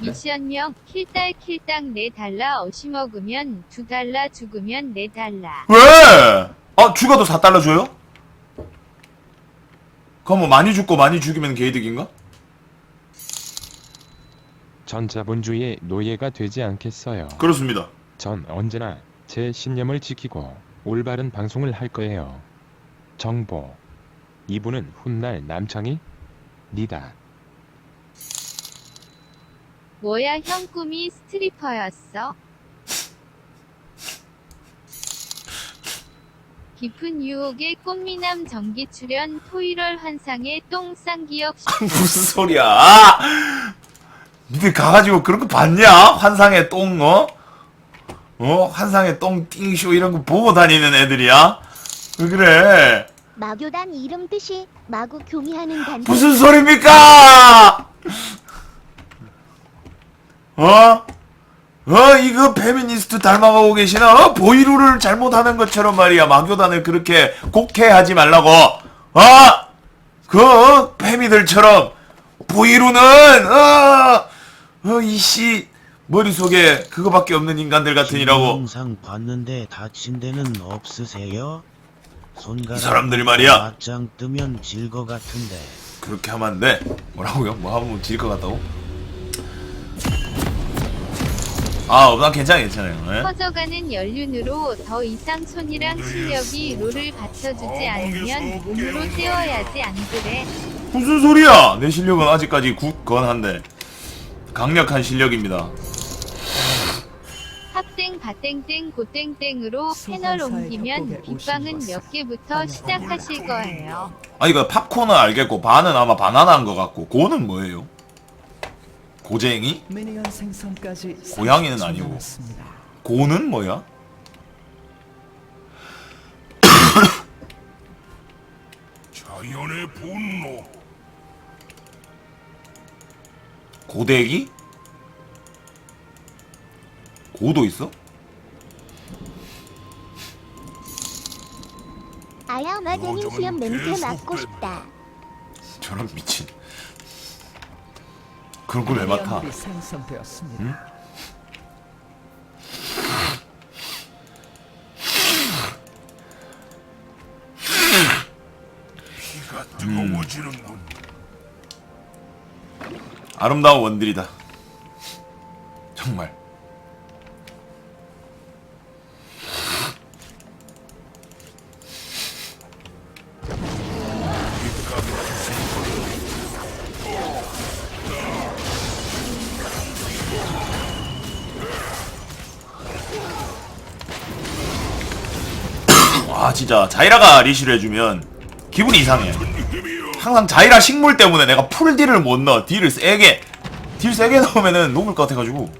미션명 킬딸 킬당 4달러 어시 먹으면 2달러 죽으면 4달러 왜? 아 죽어도 4달러 줘요? 그럼 뭐 많이 죽고 많이 죽이면 개이득인가? 전 자본주의의 노예가 되지 않겠어요. 그렇습니다. 전 언제나 제 신념을 지키고 올바른 방송을 할 거예요. 정보. 이분은 훗날 남창이? 니다. 뭐야 형 꿈이 스트리퍼였어? 깊은 유혹의 꽃미남 정기 출연 토일월 환상의 똥싼 기억 무슨 소리야? 아! 니들 가가지고 그런 거 봤냐? 환상의 똥 어? 어? 환상의 똥 띵쇼 이런 거 보고 다니는 애들이야? 왜 그래? 마교단 이름 뜻이 마구 교미하는 단체 무슨 소리입니까? 어? 어, 이거 페미니스트 닮아가고 계시나? 어? 보이루를 잘못하는 것처럼 말이야. 마교단을 그렇게 곡해하지 말라고. 어? 그, 어? 페미들처럼. 보이루는, 어, 어, 이씨, 머릿속에 그거밖에 없는 인간들 같으니라고. 영상 봤는데 다친 데는 없으세요? 손가락 이 사람들이 말이야. 맞짱 뜨면 질것 같은데 그렇게 하면 안 돼. 뭐라고요? 뭐 하면 질 것 같다고? 아, 난 괜찮아, 괜찮아요. 예? 퍼져가는 연륜으로 더 이상 손이랑 실력이 롤을 받쳐주지 않으면 몸으로 때워야지 안 그래? 무슨 소리야? 내 실력은 아직까지 굳건한데 강력한 실력입니다. 합땡 바땡땡 고땡땡으로 패널 옮기면 빗방은 몇 개부터 시작하실 거예요. 아 이거 팝콘은 알겠고 반은 아마 바나나인 것 같고 고는 뭐예요? 고쟁이? 고양이는 30초 아니고. 고는 뭐야? 자연의 분노 고데기? 고도 있어? 아야마 데님 수염 냄새 맡고 싶다 저런 미친 그런 걸왜 맡아? 피가 뜨거워지는군. 아름다운 원딜이다 와 진짜. 자이라가 리시를 해주면 기분이 이상해. 항상 자이라 식물 때문에 내가 풀 딜을 못 넣어. 딜을 세게. 딜 세게 넣으면은 녹을 것 같아가지고.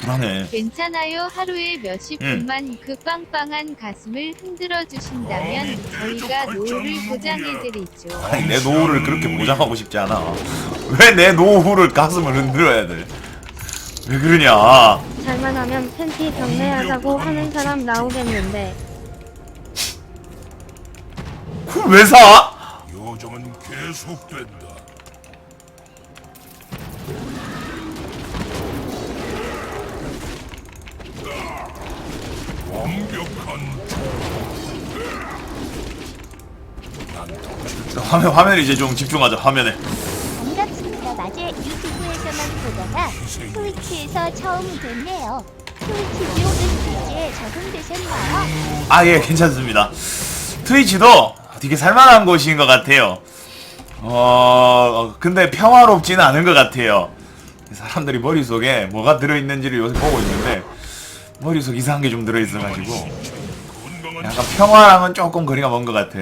불안해. 괜찮아요. 하루에 몇십 응. 분만 그 빵빵한 가슴을 흔들어 주신다면 저희가 노후를 보장해 드리죠. 아니 내 노후를 그렇게 보장하고 싶지 않아. 왜 내 노후를 가슴을 흔들어야 돼? 왜 그러냐? 잘만 하면 팬티 경매하자고 하는 사람 나오겠는데 그걸 왜 사? 요정은 계속된다. 완벽한 화면 화면에 이제 좀 집중하자 화면에. 반갑습니다. 낮에 유튜브에서만 보다가 트위치에서 처음 뵙네요. 트위치 비오는 스테이지에 적응되셨나요? 아 예 괜찮습니다. 트위치도 되게 살만한 곳인 것 같아요. 어 근데 평화롭지는 않은 것 같아요. 사람들이 머릿속에 뭐가 들어있는지를 요새 보고 있는데 머릿속 이상한 게 좀 들어있어가지고. 약간 평화랑은 조금 거리가 먼 것 같아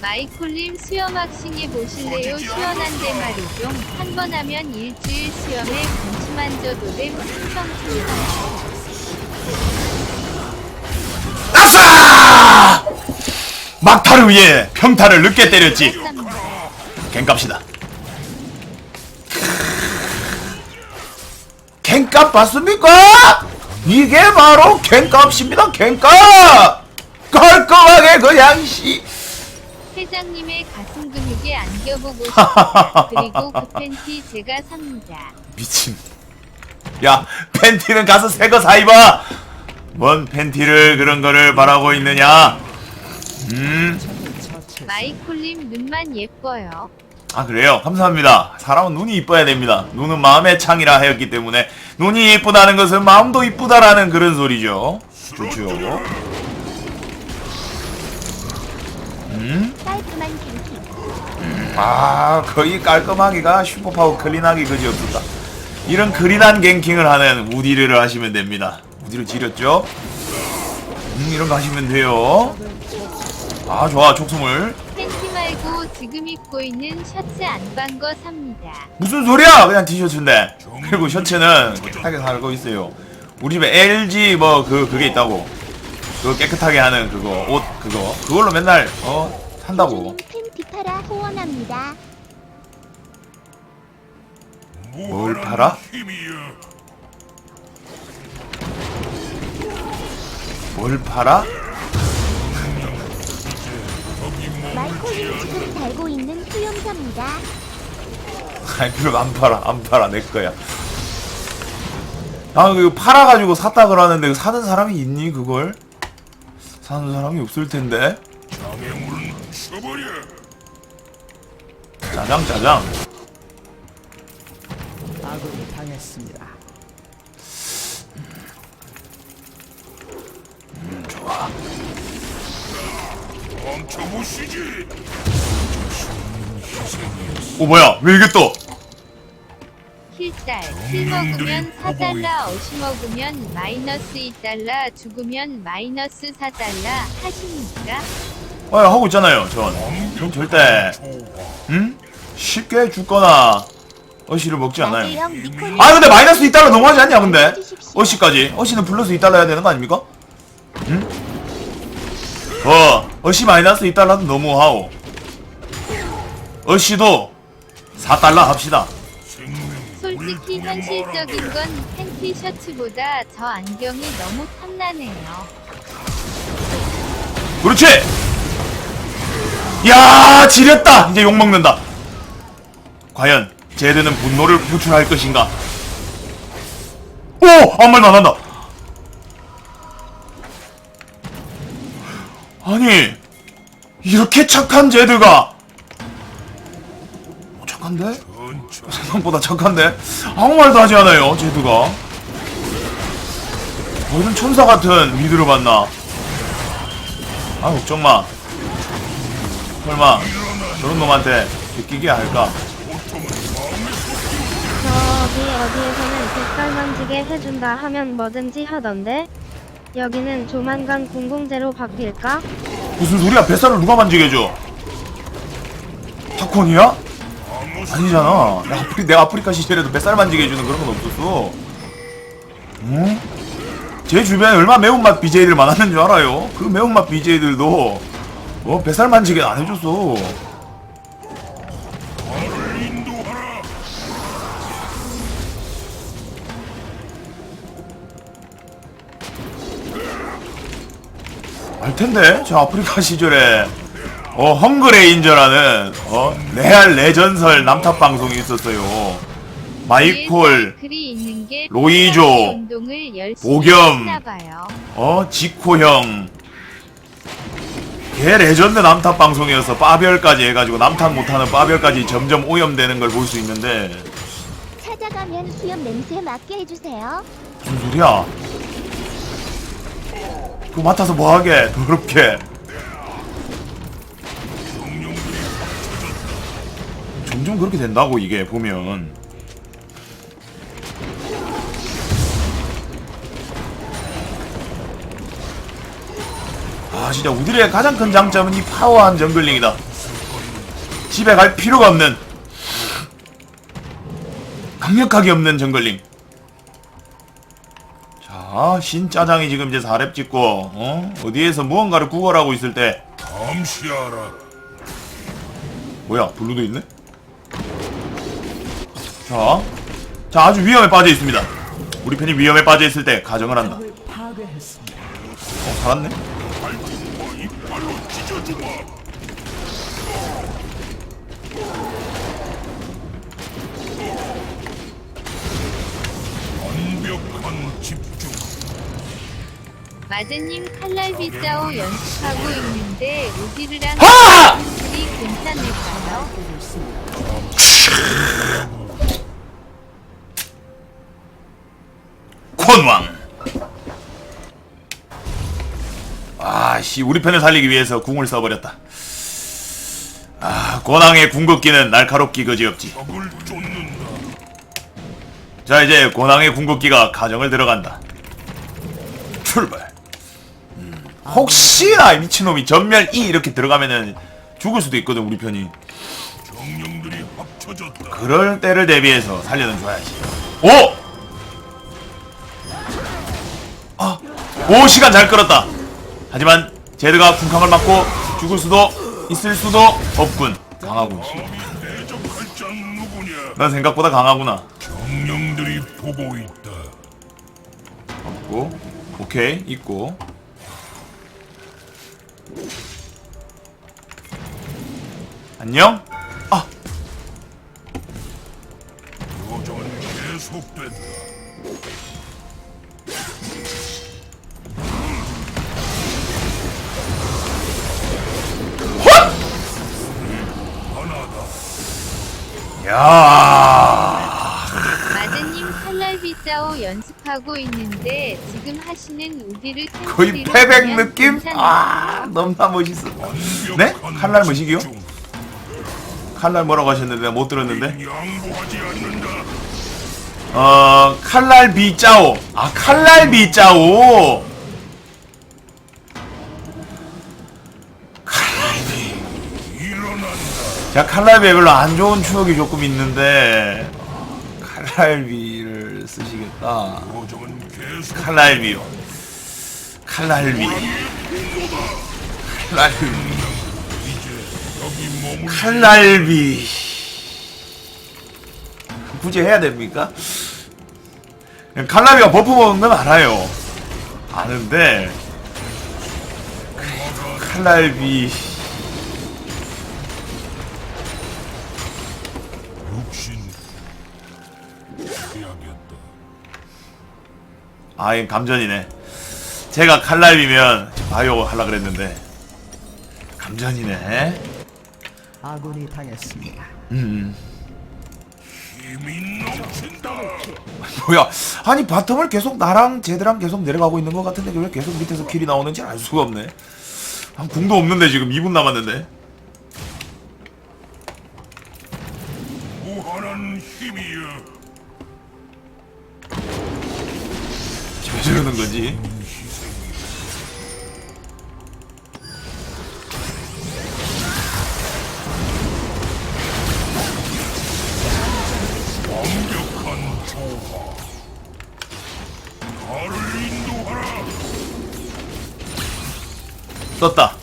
마이콜님 수염 학싱해 보실래요? 시원한데 말이죠. 한 번 하면 일주일 수염에 군침한 저도됨 충성 충성. 아싸! 막타를 위해 평타를 늦게 때렸지. 갱값이다 갱값 봤습니까? 이게 바로 갱값입니다 갱값 깔끔하게 그냥 씨 회장님의 가슴 근육에 안겨보고 싶다. 그리고 그 팬티 제가 삽니다. 미친. 야 팬티는 가서 새 거 사 입어! 뭔 팬티를 그런 거를 바라고 있느냐? 음? 마이콜님 눈만 예뻐요. 아 그래요? 감사합니다. 사람은 눈이 이뻐야 됩니다. 눈은 마음의 창이라 하였기 때문에 눈이 이쁘다는 것은 마음도 이쁘다라는 그런 소리죠. 좋죠 깔끔한 갱킹. 아 거의 깔끔하기가 슈퍼파워 클린하기 그지 없었다. 이런 클린한 갱킹을 하는 우디르를 하시면 됩니다. 우디르 지렸죠? 음 이런 거 하시면 돼요. 아 좋아 촉수물. 팬티 말고 지금 입고 있는 셔츠 안반 거 삽니다. 무슨 소리야! 그냥 티셔츠인데. 그리고 셔츠는 깨끗하게 살고 있어요. 우리 집에 LG 뭐 그 그게 있다고. 그거 깨끗하게 하는 그거 옷 그거 그걸로 맨날 어 산다고 팬티 팔아 후원합니다. 뭘 팔아? 뭘 팔아? 마이콜님 지금 달고 있는 수염사입니다. 아니 그럼 안 팔아 안 팔아 내 거야 아 이거 팔아가지고 샀다 그러는데 사는 사람이 있니 그걸 사는 사람이 없을 텐데 장애물은 쳐버려. 짜장 짜장 아군이 당했습니다. 멈춰보시지. 오 뭐야 왜 이게 또 킬달, 킬 먹으면 4달러, 어시 먹으면 마이너스 2달러, 죽으면 마이너스 4달러 하십니까? 아 하고 있잖아요 전. 전 절대 응? 쉽게 죽거나 어시를 먹지 않아요. 아 근데 마이너스 2달러 너무하지 않냐 근데 어시까지 어시는 플러스 2달러 해야 되는 거 아닙니까? 응? 어 어시 마이너스 2달러도 너무하오 어시도 4달러 합시다 솔직히 현실적인 건 팬티 셔츠보다 저 안경이 너무 탐나네요. 그렇지! 야 지렸다! 이제 욕먹는다. 과연 제드는 분노를 표출할 것인가? 오! 아무 말도 안 한다. 아니 이렇게 착한 제드가? 어, 착한데? 생각보다. 착한데? 아무 말도 하지 않아요 제드가. 무슨 천사 같은 미드를 봤나? 아 걱정 마. 설마 저런 놈한테 느끼게 할까? 저기 어디에서는 색깔 만지게 해준다 하면 뭐든지 하던데? 여기는 조만간 공공재로 바뀔까? 무슨 소리야? 뱃살을 누가 만지게 해줘? 팝콘이야? 아니잖아 내가, 아프리, 내가 아프리카 시절에도 뱃살 만지게 해주는 그런 건 없었어 응? 제 주변에 얼마나 매운맛 BJ들 많았는 줄 알아요? 그 매운맛 BJ들도 어 뱃살 만지게 안 해줬어. 알 텐데 저 아프리카 시절에 어 헝그레인저라는 어 레알 레전설 남탑 방송이 있었어요. 마이콜 로이조, 보겸. 어 지코 형. 걔 레전드 남탑 방송이어서 빠별까지 해가지고 남탑 못하는 빠별까지 점점 오염되는 걸 볼 수 있는데 찾아가면 수염 냄새 맡게 해주세요. 무슨 소리야? 그거 맡아서 뭐하게 더럽게 점점 그렇게 된다고 이게 보면 아 진짜 우디르의 가장 큰 장점은 이 파워한 정글링이다 집에 갈 필요가 없는 강력하게 없는 정글링 자, 신짜장이 지금 이제 4렙 찍고, 어? 어디에서 무언가를 구걸하고 있을 때, 감시하라. 뭐야, 블루도 있네? 자, 자, 아주 위험에 빠져 있습니다. 우리 편이 위험에 빠져 있을 때 가정을 한다. 어, 살았네? 마드님 칼날 빗자오 연습하고 있는데 우디르랑 하! 둘이 괜찮을까요? 콘왕. 아씨 우리 편을 살리기 위해서 궁을 써버렸다. 아 권왕의 궁극기는 날카롭기 그지없지. 자 이제 권왕의 궁극기가 가정을 들어간다. 출발. 음, 혹시나 이 미친놈이 전멸 E 이렇게 들어가면은 죽을 수도 있거든 우리 편이. 그럴 때를 대비해서 살려는 줘야지. 오! 오 시간 잘 끌었다. 하지만 제드가 쿵쾅을 맞고 죽을 수도 있을 수도 없군. 강하군. 난 생각보다 강하구나. 정령들이 보고 있다. 없고, 오케이 있고. 안녕? 아, 도전은 계속된다. 야, 마드님 칼날 빗자오 연습하고 있는데 지금 하시는 우디르 거의 패백 느낌? 아, 너무나 멋있어. 네? 칼날? 집중. 칼날 뭐라고 하셨는데 못 들었는데? 양보하지 않는다. 어 칼날 비짜오 아 칼날 비짜오 일어난다. 제가 칼날비에 별로 안 좋은 추억이 조금 있는데 칼날비를 쓰시겠다. 칼날비요 칼날비 칼날비. 칼날비 굳이 해야 됩니까? 칼날비가 버프 먹는 건 알아요 아는데 칼날비 아, 이 감전이네. 제가 칼날비면 바이오 하려 그랬는데 감전이네. 아군이 당했습니다. 음, 넘친다. 뭐야? 아니 바텀을 계속 나랑 제드랑 계속 내려가고 있는 것 같은데 왜 계속 밑에서 킬이 나오는지 알 수가 없네. 한 궁도 없는데 지금 2분 남았는데. 무한한 힘이여. 왜 저러는 거지? 완벽한 조화. 나를 인도하라. 썼다.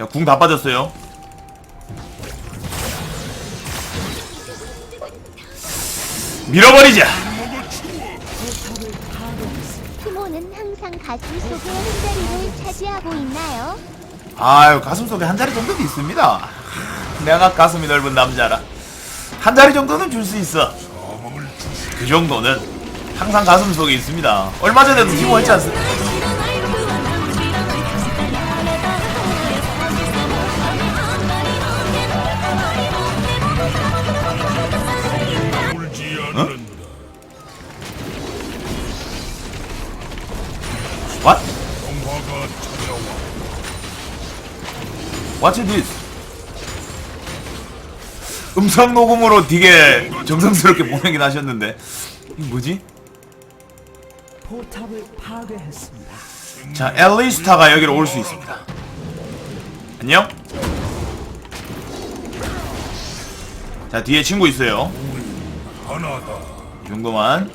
야, 궁 다 빠졌어요. 밀어버리자. 가슴 속에 한 자리를 차지하고 있나요? 아유 가슴 속에 한 자리 정도는 있습니다. 내가 가슴이 넓은 남자라 한 자리 정도는 줄 수 있어. 그 정도는 항상 가슴 속에 있습니다. 얼마 전에도 티모 했지 않습니까? What's this? 음성 녹음으로 되게 정성스럽게 보내긴 하셨는데 이게 뭐지? 포탑을 파괴했습니다. 자, 엘리스타가 여기로 올 수 있습니다. 안녕? 자, 뒤에 친구 있어요. 하나다. 이 정도만.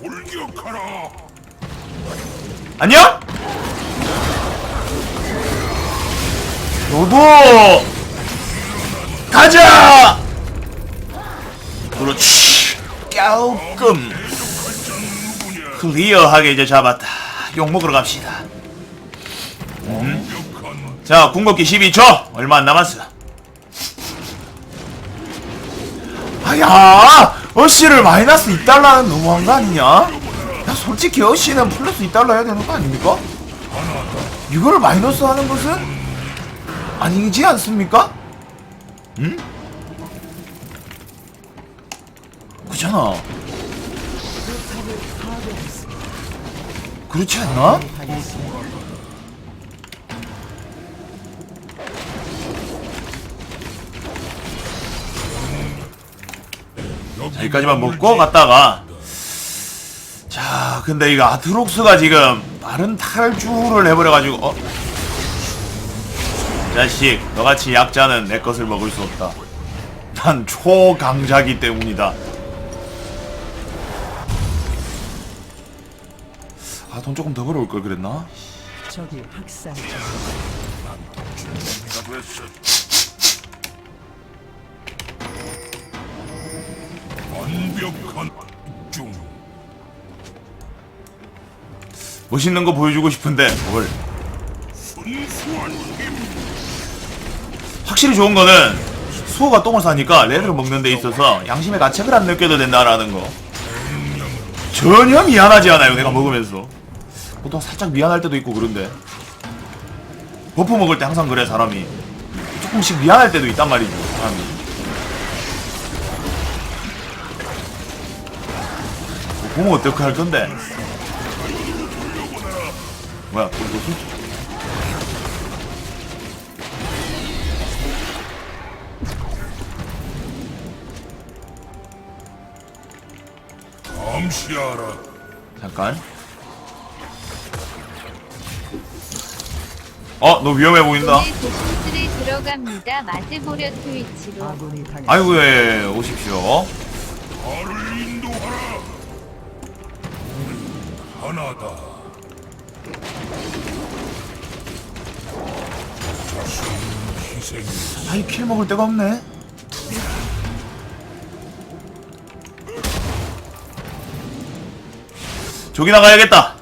돌격하라. 안녕? 너도 가자! 그렇지. 깔끔. 클리어하게 이제 잡았다. 욕 먹으러 갑시다. 완벽한 자, 궁극기 12초! 얼마 안 남았어. 아야! 어씨를 마이너스 2달러는 너무한 거 아니냐? 야, 솔직히 어씨는 플러스 2달러 해야 되는 거 아닙니까? 이거를 마이너스 하는 것은 아니지 않습니까? 응? 그잖아. 그렇지 않나? 자, 여기까지만 먹고 갔다가 자 근데 이거 아트록스가 지금 다른 탈주를 해버려가지고 어? 자식 너같이 약자는 내 것을 먹을 수 없다 난 초강자기 때문이다 아 돈 조금 더 벌어올 걸 그랬나? 적이 학살. 완벽한 중. 멋있는 거 보여주고 싶은데 뭘 순수한 힘. 확실히 좋은 거는 수호가 똥을 싸니까 레드를 먹는 데 있어서 양심의 가책을 안 느껴도 된다라는 거 전혀 미안하지 않아요 내가 먹으면서 보통 살짝 미안할 때도 있고 그런데 버프 먹을 때 항상 그래 사람이 조금씩 미안할 때도 있단 말이지 사람이 뭐 보면 어떡할 건데 뭐야 또 무슨 감시하라. 잠깐. 어, 너 위험해 보인다. 오늘 도심술에 들어갑니다. 맞으보려 트위치로. 아군이 당했습니다. 아이고, 예, 오십시오. 나를 인도하라. 하나다. 자신 희생. 아이, 킬 먹을 데가 없네. 저기 나가야겠다.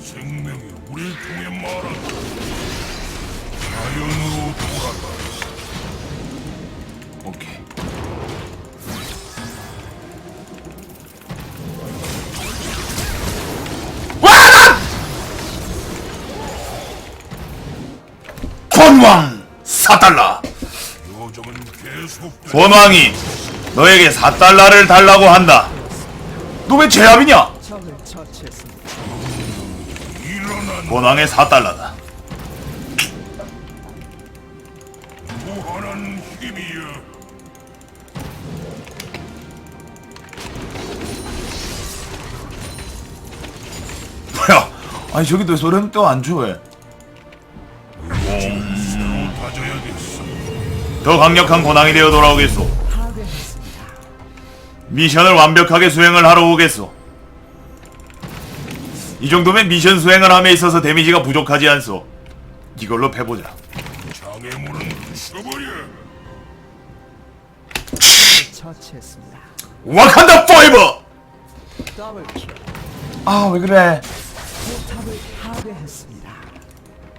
생명이 우릴 통해 말한다. 자연으로 돌아가. 오케이. 와! 권왕 4달러. 요정은 계속돼. 권왕이 너에게 4달러를 달라고 한다. 너 왜 제압이냐? 권왕의 4달러다. 무한한 힘이여. 뭐야? 아니 저기 너 소름 또안 줘 왜? 다져야겠어. 더 강력한 권왕이 되어 돌아오겠소. 미션을 완벽하게 수행을 하러 오겠소. 이 정도면 미션 수행을 함에 있어서 데미지가 부족하지 않소. 이걸로 패보자. 장애물은 부숴버려. 처치했습니다. 와칸다! 더블 킬. 아 왜 그래? 포탑을 파괴했습니다.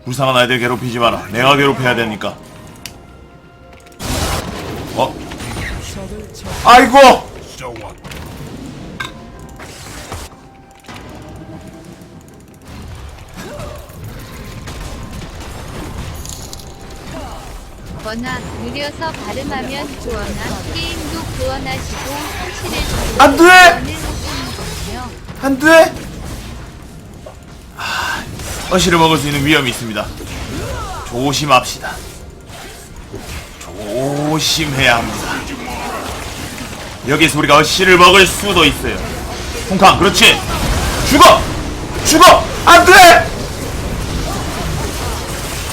불쌍한 아이들 괴롭히지 마라. 내가 괴롭혀야 되니까. 어? 적을 처 아이고! 거나 느려서 발음하면 구원하 게임도 구원하시고 현실을 안 돼! 안 돼! 아, 어시를 먹을 수 있는 위험이 있습니다. 조심합시다. 조심해야 합니다. 여기서 우리가 어시를 먹을 수도 있어요. 홍캉, 그렇지! 죽어! 죽어! 안 돼!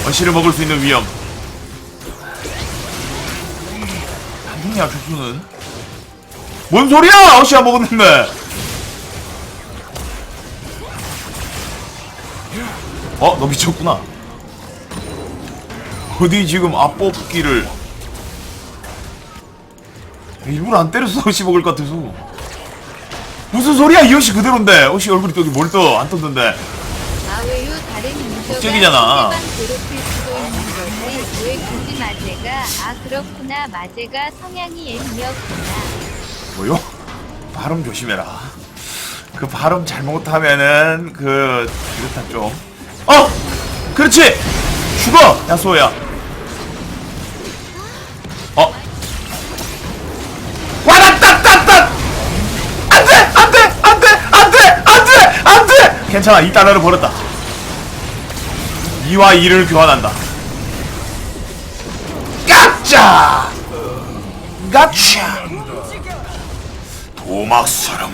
어시를 먹을 수 있는 위험. 아니냐, 주수는? 뭔 소리야! 어시야 먹었는데! 어? 너 미쳤구나. 어디 지금 앞뽑기를 일부러 안 때렸어 어시 먹을 것 같아서 무슨 소리야 이 어시 그대로인데 어시 얼굴이 떴는데 아 왜요 다른 민족가 걱정이잖아. 마제가 아 그렇구나 마제가 성향이 M이었구나 뭐요? 발음 조심해라 그 발음 잘못하면은 그 그렇다 좀 어! 그렇지! 죽어! 야소야 어? 와라딱딱딱! 안돼! 안돼! 안돼! 안돼! 안돼! 안돼! 괜찮아 이 달러를 벌었다 2와 2를 교환한다 까짜! 가차! 도막 사람우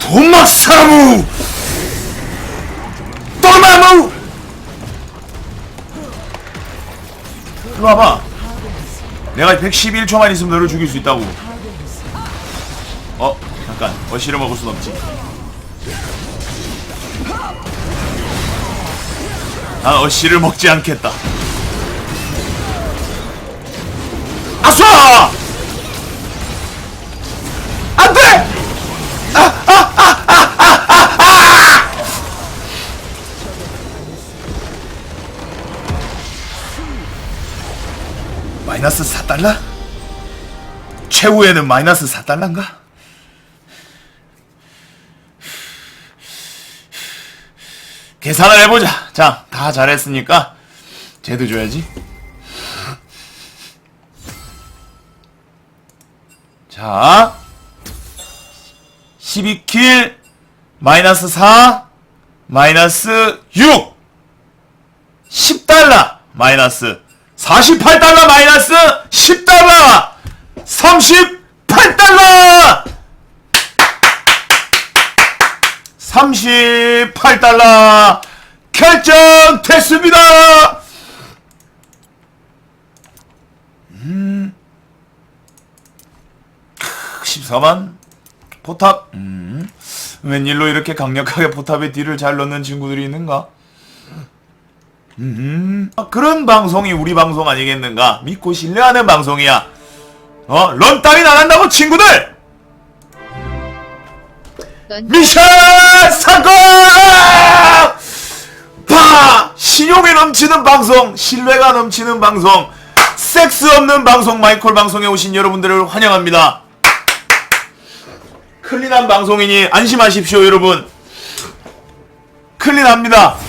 도막 사람우 도마무. 일로 와봐. 내가 111초만 있으면 너를 죽일 수 있다고. 어 잠깐. 어시를 먹을 순 없지. 난 어시를 먹지 않겠다 안돼 마이너스 4달러? 최후에는 마이너스 4달러인가? 계산을 해보자. 자, 다 잘했으니까 쟤도 줘야지. 자, 12킬 마이너스 4 마이너스 6 10달러 마이너스 48달러 마이너스 10달러. 38달러. 38달러. 결정됐습니다. 음 14만 포탑 음 웬일로 이렇게 강력하게 포탑의 딜을 잘 넣는 친구들이 있는가 음, 그런 방송이 우리 방송 아니겠는가? 믿고 신뢰하는 방송이야. 어, 런 따윈 안 한다고 친구들! 넌 미션 성공! 파! 신용이 넘치는 방송, 신뢰가 넘치는 방송, 섹스 없는 방송, 마이콜 방송에 오신 여러분들을 환영합니다. 클린한 방송이니 안심하십시오, 여러분. 클린합니다.